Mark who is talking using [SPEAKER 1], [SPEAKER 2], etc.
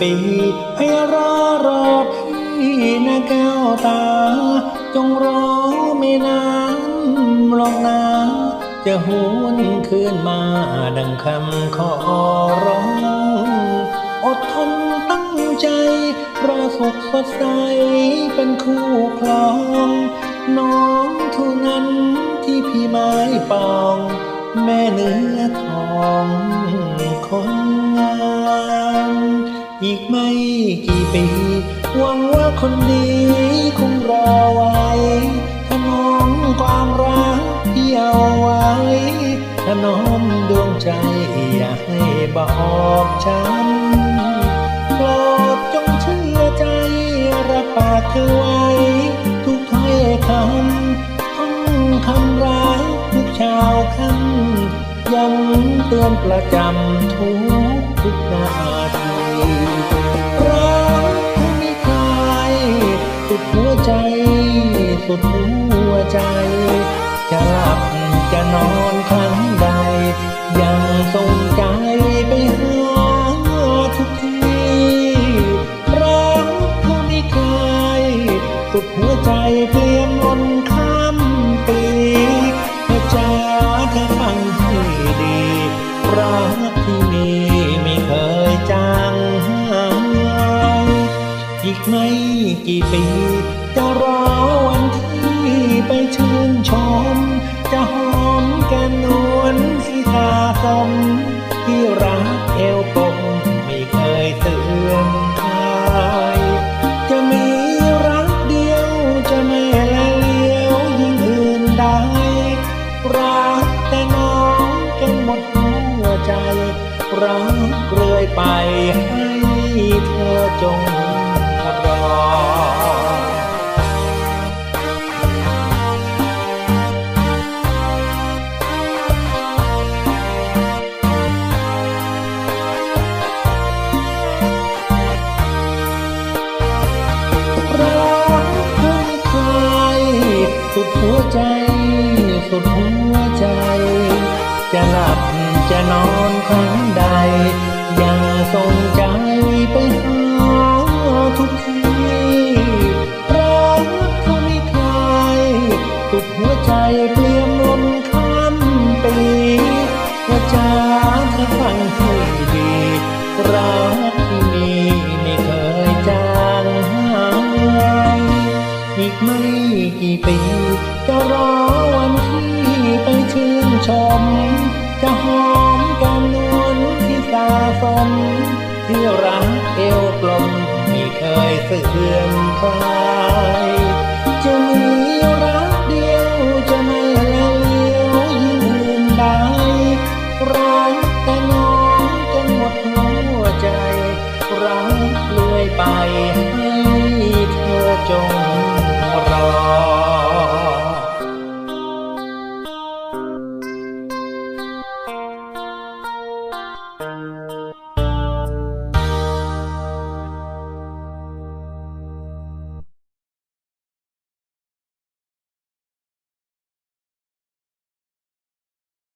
[SPEAKER 1] ปีให้รอรอพี่นะแก้วตา จงรอไม่นานหรอกนะจะหวนคืนมาดังคำขอร้อง อดทนตั้งใจรอสุขสดใสเป็นคู่ครอง น้องเท่านั้นที่พี่ไม้ปอง แม่เนื้อทอง อีกไม่กี่ปีหวังว่าคนดีคงรอไว้ถ้านอมความรักที่เอาไว้ถนอมดวงใจอย่าให้บอกช้ำโปรดจงเชื่อใจรับปากเธอไว้ ทุกถ้อยคำท่องคำรักทุกเช้าค่ำยังเตือนประจำทุกทุกนาที นอนครั้งใด ยังทรงใจไปหาทุกทีรักเธอไม่คลายสุดหัวใจเปลี่ยนมนข้ามปีเธอจ้าเธอฟังให้ดี รักที่มีไม่เคยจางหายอีกไม่กี่ปีจะรอวันที่ไปชื่นชม จะหอมแก้มนวลที่ตาสมที่รักเอวกลมไม่เคยเตือนใครจะมีรักเดียวจะไม่แลเลี้ยวยิ่งอื่นใดรักแต่น้องจนหมดหัวใจ รักเรื่อยไปให้เธอจง สุดหัวใจ สุดหัวใจ จะหลับจะนอนครั้งใดยังทรงใจไปหาทุกทีรักเธอไม่เคยสุดหัวใจเปลี่ยนลมข้ามปีว่าจะเธอฟังให้ดีรัก อีกไม่กี่ปี จะรอวันที่ไปชื่นชม จะหอมแก้มนวลที่ตาสมที่รักเอวกลมไม่เคยเสื่อมคลาย